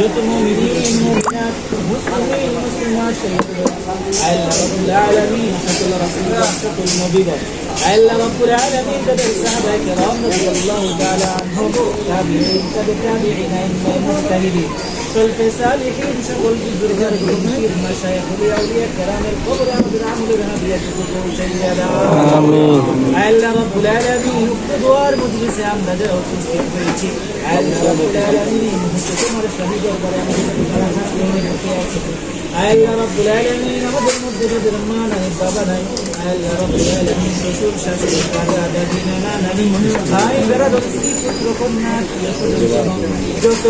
جتم من مسلمين مسلمين থেকে পর্যন্ত মাশরিক থেকে মাগরিব শিমাল থেকে জেনে মসজিদ থেকে মাটির নিচে যত মুমিনিন মুমিনাত মুসলিমিন মুসলিমাত শহীদ আল্লাহ রাব্বুল আলামিন সকল রাসূলগণ সকল নবীগণ আল্লাহ রাব্বুল আলামিন তাদের সাহাবায়ে কেরাম রাদিয়াল্লাহু তাআলা আনহুম তাবিঈন তাদের তাবিঈন আইন মুজতাহিদিন সলফে সালিহিন সকল বুজুর্গার গম্ভীর মাশায়েখ আউলিয়া কেরামের কবর আমাদের আমলের হাদিয়াটুকু পৌঁছাইয়া দাও آمين আল্লাহ রাব্বুল আলামিন উক্ত দোয়ার মজলিসে আমরা যারা উপস্থিত হয়েছি আল্লাহ রাব্বুল আলামিন হচ্ছে তোমার শহীদ দরবারে আমাদের মুসলিমের মুখে আছে আল্লাহ রাব্বুল আলামিন আমাদের মধ্যে যাদের মা নাই বাবা নাই, আল্লাহ রাব্বুল আলামিন শ্বশুর শাশুড়ি দাদা দাদি নানা নানি ভাই বেড়া স্ত্রী পুত্র কন্যা যত